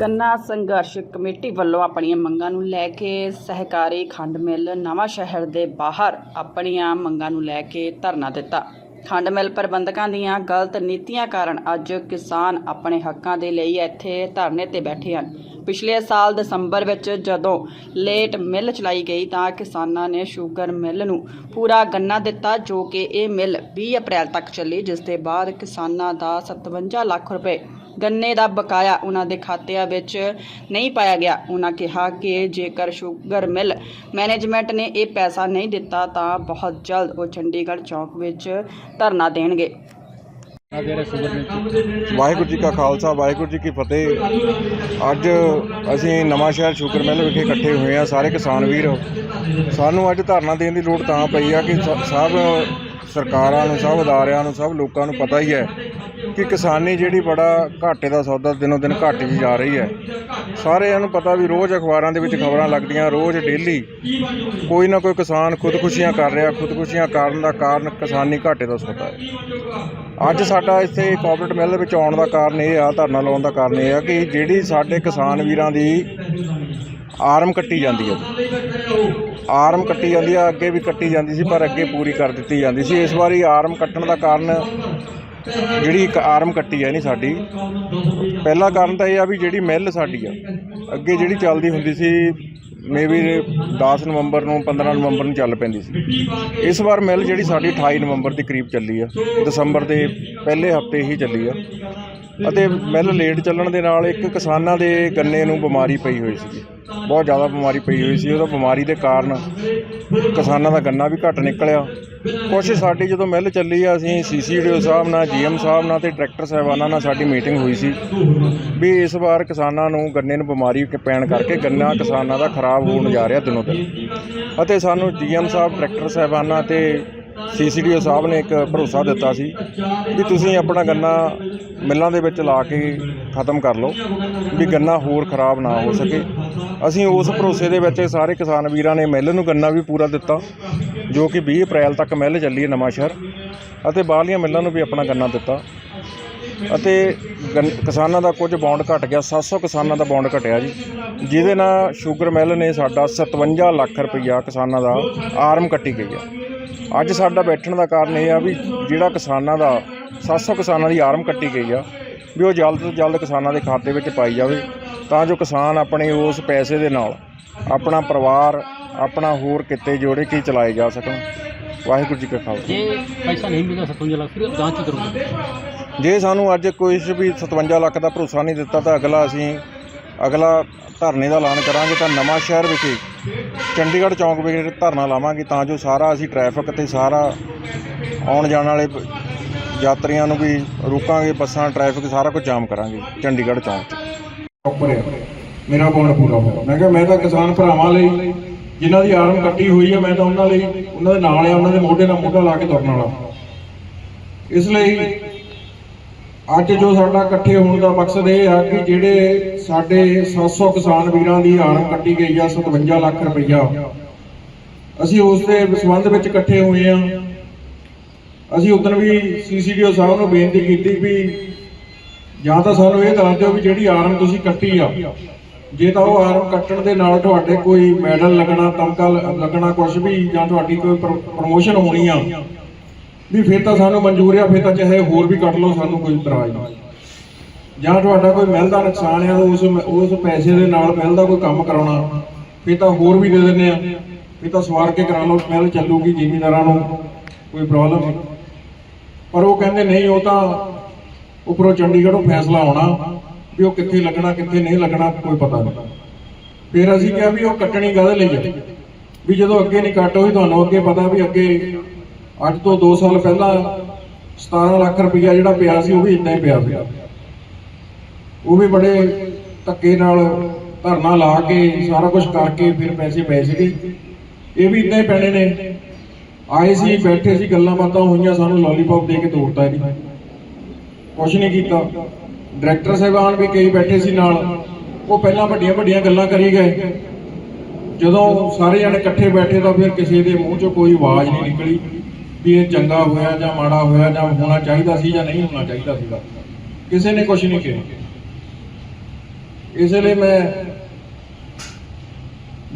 ਗੰਨਾ ਸੰਘਰਸ਼ ਕਮੇਟੀ ਵੱਲੋਂ ਆਪਣੀਆਂ ਮੰਗਾਂ ਨੂੰ ਲੈ ਕੇ ਸਹਿਕਾਰੀ ਖੰਡ ਮਿੱਲ ਨਵਾਂ ਸ਼ਹਿਰ ਦੇ ਬਾਹਰ ਆਪਣੀਆਂ ਮੰਗਾਂ ਨੂੰ ਲੈ ਕੇ ਧਰਨਾ ਦਿੱਤਾ। ਖੰਡ ਮਿੱਲ ਪ੍ਰਬੰਧਕਾਂ ਦੀਆਂ ਗਲਤ ਨੀਤੀਆਂ ਕਾਰਨ ਅੱਜ ਕਿਸਾਨ ਆਪਣੇ ਹੱਕਾਂ ਦੇ ਲਈ ਇੱਥੇ ਧਰਨੇ ਤੇ ਬੈਠੇ ਹਨ। ਪਿਛਲੇ ਸਾਲ ਦਸੰਬਰ ਵਿੱਚ ਜਦੋਂ ਲੇਟ ਮਿੱਲ ਚਲਾਈ ਗਈ ਤਾਂ ਕਿਸਾਨਾਂ ਨੇ ਸ਼ੂਗਰ ਮਿੱਲ ਨੂੰ ਪੂਰਾ ਗੰਨਾ ਦਿੱਤਾ, ਜੋ ਕਿ ਇਹ ਮਿੱਲ 20 ਅਪ੍ਰੈਲ ਤੱਕ ਚੱਲੀ, ਜਿਸ ਦੇ ਬਾਅਦ ਕਿਸਾਨਾਂ ਦਾ 57 ਲੱਖ ਰੁਪਏ ਗੰਨੇ ਦਾ ਬਕਾਇਆ ਉਹਨਾਂ ਦੇ ਖਾਤਿਆਂ ਵਿੱਚ ਨਹੀਂ ਪਾਇਆ ਗਿਆ। ਉਹਨਾਂ ਕਿਹਾ ਕਿ ਜੇਕਰ ਸ਼ੂਗਰ ਮਿੱਲ ਮੈਨੇਜਮੈਂਟ ਨੇ ਇਹ ਪੈਸਾ ਨਹੀਂ ਦਿੱਤਾ ਤਾਂ ਬਹੁਤ ਜਲਦ ਉਹ ਚੰਡੀਗੜ੍ਹ ਚੌਕ ਵਿੱਚ ਧਰਨਾ ਦੇਣਗੇ। ਵਾਹਿਗੁਰੂ ਜੀ ਕਾ ਖਾਲਸਾ ਵਾਹਿਗੁਰੂ ਜੀ ਕੀ ਫਤਿਹ। ਅੱਜ ਅਸੀਂ ਨਵਾਂ ਸ਼ਹਿਰ ਸ਼ੂਗਰ ਮਿੱਲ ਵਿਖੇ ਇਕੱਠੇ ਹੋਏ ਆ ਸਾਰੇ ਕਿਸਾਨ ਵੀਰ। ਸਾਨੂੰ ਅੱਜ ਧਰਨਾ ਦੇਣ ਦੀ ਲੋੜ ਤਾਂ ਪਈ ਆ ਕਿ ਸਭ ਸਰਕਾਰਾਂ ਨੂੰ ਸਭ ਅਦਾਰਿਆਂ ਨੂੰ ਸਭ ਲੋਕਾਂ ਨੂੰ ਪਤਾ ਹੀ ਹੈ ਕਿ ਕਿਸਾਨੀ ਜਿਹੜੀ ਬੜਾ ਘਾਟੇ ਦਾ ਸੌਦਾ ਦਿਨੋਂ ਦਿਨ ਘੱਟ ਹੀ ਜਾ ਰਹੀ ਹੈ। ਸਾਰਿਆਂ ਨੂੰ ਪਤਾ ਵੀ ਰੋਜ਼ ਅਖਬਾਰਾਂ ਦੇ ਵਿੱਚ ਖਬਰਾਂ ਲੱਗਦੀਆਂ, ਰੋਜ਼ ਡੇਲੀ ਕੋਈ ਨਾ ਕੋਈ ਕਿਸਾਨ ਖੁਦਕੁਸ਼ੀਆਂ ਕਰ ਰਿਹਾ, ਖੁਦਕੁਸ਼ੀਆਂ ਕਰਨ ਦਾ ਕਾਰਨ ਕਿਸਾਨੀ ਘਾਟੇ ਦਾ ਸੌਦਾ ਹੈ। ਅੱਜ ਸਾਡਾ ਇੱਥੇ ਕੋਆਪਰੇਟ ਮਿੱਲ ਵਿੱਚ ਆਉਣ ਦਾ ਕਾਰਨ ਇਹ ਆ, ਧਰਨਾ ਲਾਉਣ ਦਾ ਕਾਰਨ ਇਹ ਆ ਕਿ ਜਿਹੜੀ ਸਾਡੇ ਕਿਸਾਨ ਵੀਰਾਂ ਦੀ ਆਰਮ ਕੱਟੀ ਜਾਂਦੀ ਹੈ। ਆਰਮ ਕੱਟੀ ਜਾਂਦੀ ਆ, ਅੱਗੇ ਵੀ ਕੱਟੀ ਜਾਂਦੀ ਸੀ, ਪਰ ਅੱਗੇ ਪੂਰੀ ਕਰ ਦਿੱਤੀ ਜਾਂਦੀ ਸੀ। ਇਸ ਵਾਰੀ ਆਰਮ ਕੱਟਣ ਦਾ ਕਾਰਨ ਜਿਹੜੀ ਇੱਕ ਆਰਮ ਕੱਟੀ ਹੈ ਨਹੀਂ ਸਾਡੀ। ਪਹਿਲਾ ਕਾਰਨ ਤਾਂ ਇਹ ਆ ਵੀ ਜਿਹੜੀ ਮਿੱਲ ਸਾਡੀ ਆ, ਅੱਗੇ ਜਿਹੜੀ ਚੱਲਦੀ ਹੁੰਦੀ ਸੀ, ਮੇਬੀ 10 ਨਵੰਬਰ ਨੂੰ 15 ਨਵੰਬਰ ਨੂੰ ਚੱਲ ਪੈਂਦੀ ਸੀ। ਇਸ ਵਾਰ ਮਿਲ ਜਿਹੜੀ ਸਾਡੀ 28 ਨਵੰਬਰ ਦੇ ਕਰੀਬ ਚੱਲੀ ਆ, ਦਸੰਬਰ ਦੇ ਪਹਿਲੇ ਹਫ਼ਤੇ ਹੀ ਚੱਲੀ ਆ। ਅਤੇ ਮਿਲ ਲੇਟ ਚੱਲਣ ਦੇ ਨਾਲ ਇੱਕ ਕਿਸਾਨਾਂ ਦੇ ਗੰਨੇ ਨੂੰ ਬਿਮਾਰੀ ਪਈ ਹੋਈ ਸੀ ਬਹੁਤ ਜ਼ਿਆਦਾ ਬਿਮਾਰੀ ਪਈ ਹੋਈ ਸੀ, ਉਹਦਾ ਬਿਮਾਰੀ ਦੇ ਕਾਰਨ ਕਿਸਾਨਾਂ ਦਾ ਗੰਨਾ ਵੀ ਘੱਟ ਨਿਕਲਿਆ। ਕੁਛ ਸਾਡੀ ਜਦੋਂ ਮਿਲ ਚੱਲੀ ਆ, ਅਸੀਂ ਸੀਸੀਡੀਓ ਸਾਹਿਬ ਨਾਲ, ਜੀਐਮ ਸਾਹਿਬ ਨਾਲ ਤੇ ਡਾਇਰੈਕਟਰ ਸਾਹਿਬਾਨਾਂ ਨਾਲ ਸਾਡੀ ਮੀਟਿੰਗ ਹੋਈ ਸੀ ਵੀ ਇਸ ਵਾਰ ਕਿਸਾਨਾਂ ਨੂੰ ਗੰਨੇ ਨੂੰ ਬਿਮਾਰੀ ਪੈਣ ਕਰਕੇ ਗੰਨਾ ਕਿਸਾਨਾਂ ਦਾ ਖਰਾਬ ਹੋਣ ਜਾ ਰਿਹਾ ਦਿਨੋਂ ਦਿਨ। ਅਤੇ ਸਾਨੂੰ ਜੀਐਮ ਸਾਹਿਬ, ਡਾਇਰੈਕਟਰ ਸਾਹਿਬਾਨਾਂ ਤੇ ਸੀਸੀਡੀਓ ਸਾਹਿਬ ਨੇ ਇੱਕ ਭਰੋਸਾ ਦਿੱਤਾ ਸੀ ਵੀ ਤੁਸੀਂ ਆਪਣਾ ਗੰਨਾ ਮਿੱਲਾਂ ਦੇ ਵਿੱਚ ਲਾ ਕੇ ਖਤਮ ਕਰ ਲਓ, ਵੀ ਗੰਨਾ ਹੋਰ ਖਰਾਬ ਨਾ ਹੋ ਸਕੇ। ਅਸੀਂ ਉਸ ਭਰੋਸੇ ਦੇ ਵਿੱਚ ਸਾਰੇ ਕਿਸਾਨ ਵੀਰਾਂ ਨੇ ਮਿੱਲ ਨੂੰ ਗੰਨਾ ਵੀ ਪੂਰਾ ਦਿੱਤਾ। ਜੋ ਕਿ 20 ਅਪ੍ਰੈਲ ਤੱਕ ਮਿੱਲ ਚੱਲੀ ਹੈ ਨਵਾਂ ਸ਼ਹਿਰ ਅਤੇ ਬਾਹਰਲੀਆਂ ਮਿੱਲਾਂ ਨੂੰ ਵੀ ਆਪਣਾ ਗੰਨਾ ਦਿੱਤਾ। ਅਤੇ ਗੰਨ- ਕਿਸਾਨਾਂ ਦਾ ਕੁਝ ਬੌਂਡ ਘਟ ਗਿਆ 700 ਕਿਸਾਨਾਂ ਦਾ ਬੌਂਡ ਘਟਿਆ ਜੀ। ਜਿਹਦੇ ਨਾਲ ਸ਼ੂਗਰ ਮਿੱਲ ਨੇ ਸਾਡਾ 57 ਲੱਖ ਰੁਪਈਆ ਕਿਸਾਨਾਂ ਦਾ ਆਰਮ ਕੱਟੀ ਗਈ ਆ। ਅੱਜ ਸਾਡਾ ਬੈਠਣ ਦਾ ਕਾਰਨ ਇਹ ਆ ਵੀ ਜਿਹੜਾ ਕਿਸਾਨਾਂ ਦਾ 700 ਕਿਸਾਨਾਂ ਦੀ ਆਰਮ ਕੱਟੀ ਗਈ ਆ, ਵੀ ਉਹ ਜਲਦ ਤੋਂ ਜਲਦ ਕਿਸਾਨਾਂ ਦੇ ਖਾਤੇ ਵਿੱਚ ਪਾਈ ਜਾਵੇ, ਤਾਂ ਜੋ ਕਿਸਾਨ ਆਪਣੇ ਉਸ ਪੈਸੇ ਦੇ ਨਾਲ ਆਪਣਾ ਪਰਿਵਾਰ ਆਪਣਾ ਹੋਰ ਕਿੱਤੇ ਜੋੜੇ ਕੇ ਚਲਾਏ ਜਾ ਸਕਣ? ਵਾਹਿਗੁਰੂ ਜੀ ਕਾ ਖਾਲਸਾ। ਜੇ ਪੈਸਾ ਨਹੀਂ ਮਿਲਦਾ 57 ਲੱਖ ਫਿਰ ਜਾਂਚ ਕਰੋਗੇ ਜੇ ਸਾਨੂੰ ਅੱਜ ਕੋਈ ਵੀ 57 ਲੱਖ ਦਾ ਭਰੋਸਾ ਨਹੀਂ ਦਿੱਤਾ ਤਾਂ ਅਗਲਾ ਅਸੀਂ ਅਗਲਾ ਧਰਨੇ ਦਾ ਐਲਾਨ ਕਰਾਂਗੇ ਤਾਂ ਨਵਾਂ ਸ਼ਹਿਰ ਵਿਖੇ ਚੰਡੀਗੜ੍ਹ ਚੌਂਕ ਵਿਖੇ ਧਰਨਾ ਲਾਵਾਂਗੇ ਤਾਂ ਜੋ ਸਾਰਾ ਅਸੀਂ ਟ੍ਰੈਫਿਕ ਤੇ ਸਾਰਾ ਆਉਣ ਜਾਣ ਵਾਲੇ ਯਾਤਰੀਆਂ ਨੂੰ ਵੀ ਰੋਕਾਂਗੇ ਬੱਸਾਂ ਟ੍ਰੈਫਿਕ ਸਾਰਾ ਕੁਝ ਜਾਮ ਕਰਾਂਗੇ ਚੰਡੀਗੜ੍ਹ ਚੌਂਕ 'ਚ। ਉੱਪਰ ਆ। ਮੇਰਾ ਬੌਂਡ ਪੂਰਾ? ਹੋਇਆ ਮੈਂ ਕਿਹਾ ਮੈਂ ਤਾਂ ਕਿਸਾਨ ਭਰਾਵਾਂ ਲਈ ਜਿਨ੍ਹਾਂ ਦੀ ਆਰਮ ਕੱਟੀ ਹੋਈ ਹੈ, ਮੈਂ ਤਾਂ ਉਹਨਾਂ ਲਈ, ਉਹਨਾਂ ਦੇ ਨਾਲ ਆ, ਉਹਨਾਂ ਦੇ ਮੋਢੇ ਨਾਲ ਮੋਢਾ ਲਾ ਕੇ ਤੁਰਨ ਵਾਲਾ। ਇਸ ਲਈ ਅੱਜ ਜੋ ਸਾਡਾ ਇਕੱਠੇ ਹੋਣ ਦਾ ਮਕਸਦ ਇਹ ਆ ਕਿ ਜਿਹੜੇ ਸਾਡੇ 700 ਕਿਸਾਨ ਵੀਰਾਂ ਦੀ ਆਰਮ ਕੱਟੀ ਗਈ ਆ 57 ਲੱਖ ਰੁਪਈਆ, ਅਸੀਂ ਉਸ ਦੇ ਸੰਬੰਧ ਵਿੱਚ ਇਕੱਠੇ ਹੋਏ ਆ। ਅਸੀਂ ਉਦੋਂ ਵੀ ਸੀਸੀਡੀਓ ਸਾਹਿਬ ਨੂੰ ਬੇਨਤੀ ਕੀਤੀ ਵੀ ਜਾਂ ਤਾਂ ਸਾਨੂੰ ਇਹ ਦੱਸ ਦਿਓ ਵੀ ਜਿਹੜੀ ਆਰਮ ਤੁਸੀਂ ਕੱਟੀ ਆ ਜੇ ਤਾਂ ਉਹ ਆਰਮ ਕੱਟਣ ਦੇ ਨਾਲ ਤੁਹਾਡੇ ਕੋਈ ਮੈਡਲ ਲੱਗਣਾ ਤਮਕਾ ਲੱਗਣਾ ਕੁਝ ਵੀ, ਜਾਂ ਤੁਹਾਡੀ ਕੋਈ ਪ੍ਰਮੋਸ਼ਨ ਹੋਣੀ ਆ, ਵੀ ਫਿਰ ਤਾਂ ਸਾਨੂੰ ਮਨਜ਼ੂਰ ਆ, ਫਿਰ ਤਾਂ ਚਾਹੇ ਹੋਰ ਵੀ ਕੱਟ ਲਓ, ਸਾਨੂੰ ਕੋਈ ਇਤਰਾਜ਼ ਨਹੀਂ। ਜਾਂ ਤੁਹਾਡਾ ਕੋਈ ਮਹਿਲ ਦਾ ਨੁਕਸਾਨ ਆ, ਉਸ ਉਸ ਪੈਸੇ ਦੇ ਨਾਲ ਮਿਲ ਦਾ ਕੋਈ ਕੰਮ ਕਰਾਉਣਾ, ਫਿਰ ਤਾਂ ਹੋਰ ਵੀ ਦੇ ਦਿੰਦੇ ਆ। ਫਿਰ ਤਾਂ ਸਵਾਰ ਕੇ ਕਰਾ ਲਓ ਮਹਿਲ ਚੱਲੂਗੀ ਜ਼ਿਮੀਂਦਾਰਾਂ ਨੂੰ, ਕੋਈ ਪ੍ਰੋਬਲਮ ਨਹੀਂ। ਪਰ ਉਹ ਕਹਿੰਦੇ, ਨਹੀਂ, ਉਹ ਤਾਂ ਉੱਪਰੋਂ ਚੰਡੀਗੜ੍ਹੋਂ ਫੈਸਲਾ ਆਉਣਾ ਵੀ ਉਹ ਕਿੱਥੇ ਲੱਗਣਾ, ਕਿੱਥੇ ਨਹੀਂ ਲੱਗਣਾ, ਕੋਈ ਪਤਾ ਨਹੀਂ। ਫਿਰ ਅਸੀਂ ਕਿਹਾ ਵੀ ਉਹ ਕੱਟਣੀ ਕਾਹਦੇ ਲਈ ਹੈ ਵੀ ਜਦੋਂ ਅੱਗੇ ਨਹੀਂ ਕੱਟ ਹੋਈ, ਤੁਹਾਨੂੰ ਅੱਗੇ ਪਤਾ ਵੀ ਅੱਗੇ ਅੱਜ ਤੋਂ 2 ਸਾਲ ਪਹਿਲਾਂ 17 ਲੱਖ ਰੁਪਇਆ ਜਿਹੜਾ ਪਿਆ ਸੀ, ਉਹ ਵੀ ਇੰਨਾ ਹੀ ਪਿਆ ਸੀ। ਉਹ ਵੀ ਬੜੇ ਧੱਕੇ ਨਾਲ ਧਰਨਾ ਲਾ ਕੇ, ਸਾਰਾ ਕੁਝ ਕਰਕੇ ਫਿਰ ਪੈਸੇ ਪੈ ਸੀਗੇ। ਇਹ ਵੀ ਇੰਨਾ ਹੀ ਪੈਣੇ ਨੇ। ਆਏ ਸੀ, ਬੈਠੇ ਸੀ, ਗੱਲਾਂ ਬਾਤਾਂ ਹੋਈਆਂ, ਸਾਨੂੰ ਲੋਲੀਪੌਪ ਦੇ ਕੇ ਤੋੜਤਾ ਇਹਨੇ ਕੁਛ ਨਹੀਂ ਕੀਤਾ। ਡਾਇਰੈਕਟਰ ਸਾਹਿਬਾਨ ਵੀ ਕਈ ਬੈਠੇ ਸੀ ਨਾਲ। ਉਹ ਪਹਿਲਾਂ ਵੱਡੀਆਂ ਵੱਡੀਆਂ ਗੱਲਾਂ ਕਰੀ ਗਏ। ਜਦੋਂ ਸਾਰੇ ਜਣੇ ਇਕੱਠੇ ਬੈਠੇ ਤਾਂ ਫਿਰ ਕਿਸੇ ਦੇ ਮੂੰਹ ਚੋਂ ਕੋਈ ਆਵਾਜ਼ ਨਹੀਂ ਨਿਕਲੀ ਵੀ ਇਹ ਚੰਗਾ ਹੋਇਆ ਜਾਂ ਮਾੜਾ ਹੋਇਆ ਜਾਂ ਹੋਣਾ ਚਾਹੀਦਾ ਸੀ ਜਾਂ ਨਹੀਂ ਹੋਣਾ ਚਾਹੀਦਾ ਸੀਗਾ। ਕਿਸੇ ਨੇ ਕੁਝ ਨਹੀਂ ਕਿਹਾ। ਇਸ ਲਈ ਮੈਂ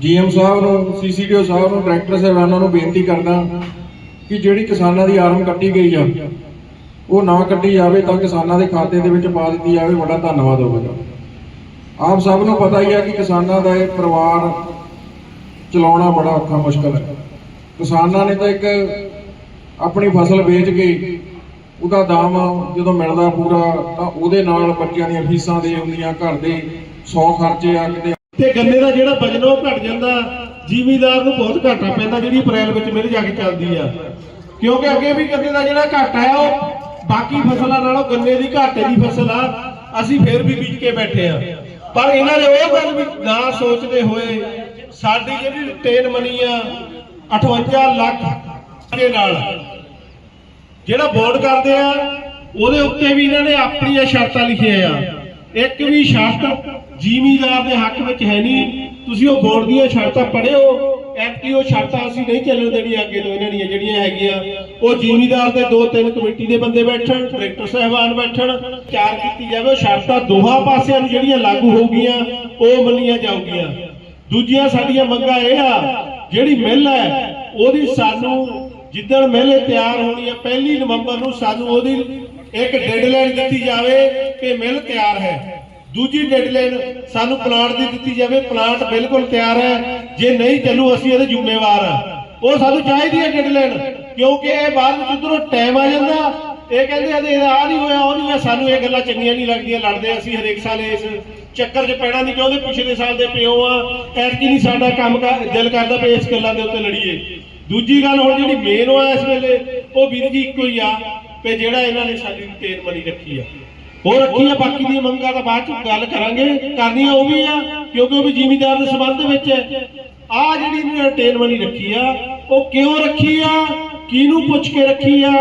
ਜੀਐਮ ਸਾਹਿਬ ਨੂੰ ਸੀਸੀਡੀਓ ਸਾਹਿਬ ਨੂੰ, ਡਾਇਰੈਕਟਰ ਸਾਹਿਬਾਨਾਂ ਨੂੰ ਬੇਨਤੀ ਕਰਦਾ ਕਿ ਜਿਹੜੀ ਕਿਸਾਨਾਂ ਦੀ ਆਰਮ ਕੱਟੀ ਗਈ ਆ ਉਹ ਨਾ ਕੱਢੀ ਜਾਵੇ ਤਾਂ ਕਿਸਾਨਾਂ ਦੇ ਖਾਤੇ ਦੇ ਵਿੱਚ ਪਾ ਦਿੱਤੀ ਜਾਵੇ। ਬੜਾ ਧੰਨਵਾਦ ਹੋਵੇਗਾ ਆਪ ਸਭ ਨੂੰ ਪਤਾ ਹੀ ਹੈ ਕਿ ਕਿਸਾਨਾਂ ਦਾ ਇਹ ਪਰਿਵਾਰ ਚਲਾਉਣਾ ਬੜਾ ਔਖਾ, ਮੁਸ਼ਕਲ ਹੈ। ਕਿਸਾਨਾਂ ਨੇ ਤਾਂ ਇੱਕ ਆਪਣੀ ਫਸਲ ਵੇਚ ਕੇ ਉਹਦਾ ਦਾਮ ਜਦੋਂ ਮਿਲਦਾ ਪੂਰਾ ਤਾਂ ਉਹਦੇ ਨਾਲ ਬੱਚਿਆਂ ਦੀਆਂ ਫੀਸਾਂ ਦੇ ਹੁੰਦੀਆਂ ਘਰ ਦੇ 100 ਖਰਚੇ ਆ ਕਿਤੇ। ਤੇ ਗੰਨੇ ਦਾ ਜਿਹੜਾ ਵਜਨ ਉਹ ਘਟ ਜਾਂਦਾ, ਜ਼ਿਮੀਦਾਰ ਨੂੰ ਬਹੁਤ ਘਾਟਾ ਪੈਂਦਾ ਜਿਹੜੀ ਅਪ੍ਰੈਲ ਵਿੱਚ ਮਿਲ ਜਾ ਕੇ ਚੱਲਦੀ ਆ। ਕਿਉਂਕਿ ਅੱਗੇ ਵੀ ਗੰਨੇ ਦਾ ਜਿਹੜਾ ਘਾਟਾ ਆ, ਉਹ ਬਾਕੀ ਫਸਲਾਂ ਨਾਲੋਂ ਗੰਨੇ ਦੀ ਘਾਟੇ ਦੀ ਫਸਲ ਆ, ਅਸੀਂ ਫੇਰ ਵੀ ਬੀਜ ਕੇ ਬੈਠੇ ਆ। ਪਰ ਇਹਨਾਂ ਨੇ ਉਹ ਗੱਲ ਵੀ ਨਾ ਸੋਚਦੇ ਹੋਏ ਸਾਡੀ ਜਿਹੜੀ ਰਿਟੇਨ ਮਨੀ ਆ 58 ਲੱਖ ਦੇ ਨਾਲ, ਜਿਹੜਾ ਬੋਰਡ ਕਰਦੇ ਆ, ਉਹਦੇ ਉੱਤੇ ਵੀ ਇਹਨਾਂ ਨੇ ਆਪਣੀਆਂ ਸ਼ਰਤਾਂ ਲਿਖੀਆਂ ਆ। ਇੱਕ ਵੀ ਸ਼ਰਤ ਜ਼ਿਮੀਦਾਰ ਦੇ ਹੱਕ ਵਿੱਚ ਹੈ ਨਹੀਂ, ਤੁਸੀਂ ਉਹ ਬੋਰਡ ਦੀਆਂ ਸ਼ਰਤਾਂ ਪੜਿਓ ਐਕਟੀ ਉਹ ਸ਼ਰਤਾਂ ਅਸੀਂ ਨਹੀਂ ਚੱਲਣ ਦੇਣੀਆਂ ਅੱਗੇ ਤੋਂ ਇਹਨਾਂ ਦੀਆਂ ਜਿਹੜੀਆਂ ਹੈਗੀਆਂ, ਉਹ ਜ਼ਿਮੀਦਾਰ ਦੇ ਦੋ ਤਿੰਨ ਕਮੇਟੀ ਦੇ ਬੰਦੇ ਬੈਠਣ, ਡਾਇਰੈਕਟਰ ਸਾਹਿਬਾਨ ਬੈਠਣ, ਚਾਰ ਕੀਤੀ ਜਾਵੇ ਸ਼ਰਤਾਂ ਦੋਹਾਂ ਪਾਸਿਆਂ ਨੂੰ ਜਿਹੜੀਆਂ ਲਾਗੂ ਹੋਊਗੀਆਂ, ਉਹ ਮੰਨੀਆਂ ਜਾਊਗੀਆਂ। ਦੂਜੀਆਂ ਸਾਡੀਆਂ ਮੰਗਾਂ ਇਹ ਆ, ਜਿਹੜੀ ਮਿੱਲ ਹੈ, ਉਹਦੀ ਸਾਨੂੰ ਜਿੱਦਣ ਮਹਿਲੇ ਤਿਆਰ ਹੋਣੀ ਹੈ, ਪਹਿਲੀ ਨਵੰਬਰ ਨੂੰ ਸਾਨੂੰ ਉਹਦੀ ਇੱਕ ਡੈਡਲਾਈਨ ਦਿੱਤੀ ਜਾਵੇ ਕਿ ਮਿੱਲ ਤਿਆਰ ਹੈ। ਦੂਜੀ ਡੈਡਲਾਈਨ ਸਾਨੂੰ ਪਲਾਂਟ ਦੀ ਦਿੱਤੀ ਜਾਵੇ ਪਲਾਂਟ ਬਿਲਕੁਲ ਤਿਆਰ ਹੈ। ਜੇ ਨਹੀਂ ਚੱਲੂ, ਅਸੀਂ ਇਹਦੇ ਜ਼ਿੰਮੇਵਾਰ ਆ ਉਹ ਸਾਨੂੰ ਚਾਹੀਦੀ ਹੈ ਡੈਡਲਾਈਨ ਕਿਉਂਕਿ ਇਹ ਬਾਅਦ ਵਿੱਚ ਉਧਰੋਂ ਟਾਈਮ ਆ ਜਾਂਦਾ, ਇਹ ਕਹਿੰਦੇ ਆ ਇਹਦਾ ਆ ਨਹੀਂ ਹੋਇਆ, ਉਹ ਨਹੀਂ ਹੋਇਆ। ਸਾਨੂੰ ਇਹ ਗੱਲਾਂ ਚੰਗੀਆਂ ਨਹੀਂ ਲੱਗਦੀਆਂ, ਲੜਦੇ ਅਸੀਂ ਹਰੇਕ ਸਾਲ ਇਸ ਚੱਕਰ 'ਚ ਪੈਣਾ ਨਹੀਂ ਚਾਹੁੰਦੇ ਪਿਛਲੇ ਸਾਲ ਦੇ ਪਿਓ ਆ, ਐਤਕੀ ਨਹੀਂ ਸਾਡਾ ਕੰਮ ਕਰ, ਦਿਲ ਕਰਦਾ ਪਏ ਇਸ ਗੱਲਾਂ ਦੇ ਉੱਤੇ ਲੜੀਏ। ਦੂਜੀ ਗੱਲ ਹੁਣ ਜਿਹੜੀ ਮੇਨ ਆ ਇਸ ਵੇਲੇ, ਉਹ ਵੀਰ ਜੀ ਇੱਕੋ ਹੀ ਆ ਕਿ ਜਿਹੜਾ ਇਹਨਾਂ ਨੇ ਸਾਡੀ ਤੇਲ ਮਨੀ ਰੱਖੀ ਆ। ਹੋਰ ਰੱਖੀ ਆ, ਬਾਕੀ ਦੀਆਂ ਮੰਗਾਂ ਤਾਂ ਬਾਅਦ ਚ ਗੱਲ ਕਰਾਂਗੇ। ਕਰਨੀਆਂ ਉਹ ਵੀ ਆ, ਕਿਉਂਕਿ ਉਹ ਵੀ ਜ਼ਿਮੀਦਾਰ ਦੇ ਸੰਬੰਧ ਵਿੱਚ ਹੈ। ਆ ਜਿਹੜੀ ਨੇ ਟੇਲ ਰੱਖੀ ਆ, ਉਹ ਕਿਉਂ ਰੱਖੀ ਆ? ਕਿਹਨੂੰ ਪੁੱਛ ਕੇ ਰੱਖੀ ਆ?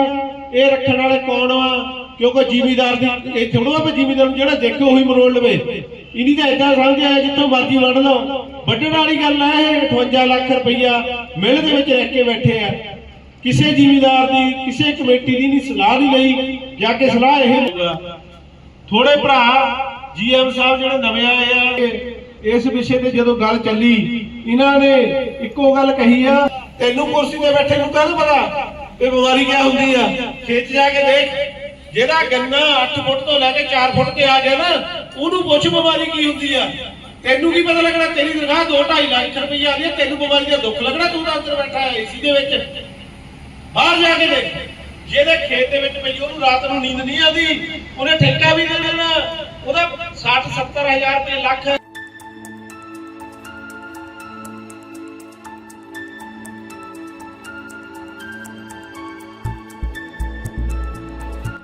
ਇਹ ਰੱਖਣ ਵਾਲੇ ਕੌਣ ਵਾ ਕਿਉਂਕਿ ਜ਼ਿਮੀਦਾਰ ਦੀ, ਇਹ ਥੋੜਾ ਵੀ ਜ਼ਿਮੀਦਾਰ ਨੂੰ ਜਿਹੜਾ ਦੇਖੇ ਉਹੀ ਮਰੋੜ ਲਵੇ। ਇਨੀ ਤਾਂ ਏਦਾਂ ਆਇਆ ਜਿੱਥੋਂ ਮਰਜ਼ੀ ਵੜ ਲਓ। ਵੱਢਣ ਵਾਲੀ ਗੱਲ ਆ ਇਹ 58 ਲੱਖ ਰੁਪਈਆ ਮਿਲ ਦੇ ਵਿੱਚ ਰਹਿ ਕੇ ਬੈਠੇ ਆ। ਕਿਸੇ ਜ਼ਿਮੀਦਾਰ ਦੀ, ਕਿਸੇ ਕਮੇਟੀ ਦੀ ਨਹੀਂ ਸਲਾਹ ਨਹੀਂ ਲਈ, ਜਾ ਕੇ ਸਲਾਹ ਇਹ ਹੋਊਗਾ ਥੋੜੇ ਭਰਾ, ਜੀਐਮ ਸਾਹਿਬ ਜਿਹੜੇ ਨਵੇਂ ਆਏ ਆ, ਇਸ ਵਿਸ਼ੇ ਤੇ ਜਦੋਂ ਗੱਲ ਚੱਲੀ, ਇਹਨਾਂ ਨੇ ਇੱਕੋ ਗੱਲ ਕਹੀ ਆ, ਤੈਨੂੰ ਕੁਰਸੀ ਤੇ ਬੈਠੇ ਨੂੰ ਕਾਹਨੂੰ ਪਤਾ? ਇਹ ਬਿਮਾਰੀ ਕਿਆ ਹੁੰਦੀ ਆ? ਖੇਤ ਜਾ ਕੇ ਦੇਖ, ਜਿਹੜਾ ਗੰਨਾ 8 ਫੁੱਟ ਤੋਂ ਲੈ ਕੇ 4 ਫੁੱਟ ਤੇ ਆ ਗਿਆ ਨਾ, ਉਹਨੂੰ ਪੁੱਛ ਬਿਮਾਰੀ ਕੀ ਹੁੰਦੀ ਆ? ਤੈਨੂੰ ਕੀ ਪਤਾ ਲੱਗਣਾ? ਤੇਰੀ ਤਨਖਾਹ 2.5 ਲੱਖ ਰੁਪਏ ਆ ਰਹੀ ਹੈ ਤੈਨੂੰ ਬਿਮਾਰੀ ਦਾ ਦੁੱਖ ਲੱਗਣਾ? ਤੂੰ ਤਾਂ ਅੰਦਰ ਬੈਠਾ ਹੈ ਏਸੀ ਦੇ ਵਿੱਚ। ਬਾਹਰ ਜਾ ਕੇ ਦੇਖ। ਜਿਹਦੇ ਖੇਤ ਦੇ ਵਿੱਚ ਪਈ, ਉਹਨੂੰ ਰਾਤ ਨੂੰ ਨੀਂਦ ਨਹੀਂ ਆਉਂਦੀ, ਉਹਨੇ ਠੇਕਾ ਵੀ ਦੇ ਦੇਣਾ, ਉਹਦਾ 60 70 ਰੁਪਏ ਲੱਖ।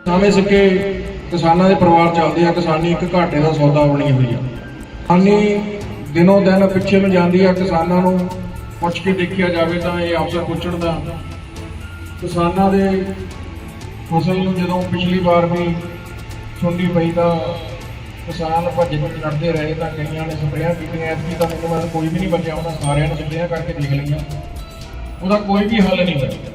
ਸਮੇਂ ਸਿੱਕੇ, ਕਿਸਾਨਾਂ ਦੇ ਪਰਿਵਾਰ ਚੱਲਦੇ ਆ, ਕਿਸਾਨੀ ਇੱਕ ਘਾਟੇ ਦਾ ਸੌਦਾ ਬਣੀ ਹੋਈ ਆ। ਕਿਸਾਨੀ ਦਿਨੋਂ ਦਿਨ ਪਿੱਛੇ ਨੂੰ ਜਾਂਦੀ ਆ, ਕਿਸਾਨਾਂ ਨੂੰ ਪੁੱਛ ਕੇ ਦੇਖਿਆ ਜਾਵੇ ਤਾਂ ਇਹ ਅਫਸਰ ਪੁੱਛਣ ਦਾ ਕਿਸਾਨਾਂ ਦੇ ਫਸਲ ਨੂੰ ਜਦੋਂ ਪਿਛਲੀ ਵਾਰ ਵੀ ਸੁਣਨੀ ਪਈ ਤਾਂ ਕਿਸਾਨ ਭੱਜ ਭੱਜ ਲੜਦੇ ਰਹੇ ਤਾਂ ਕਈਆਂ ਨੇ ਸਪਰੇਆਂ ਕੀਤੀਆਂ। ਐਤਕੀ ਤਾਂ ਮੈਨੂੰ ਲੱਗਦਾ ਕੋਈ ਵੀ ਨਹੀਂ ਬਚਿਆ ਉਹਨਾਂ ਸਾਰਿਆਂ ਨੇ ਸਪਰੇਆਂ ਕਰਕੇ ਦੇਖ ਲਈਆਂ। ਉਹਦਾ ਕੋਈ ਵੀ ਹੱਲ ਨਹੀਂ ਹੋਇਆ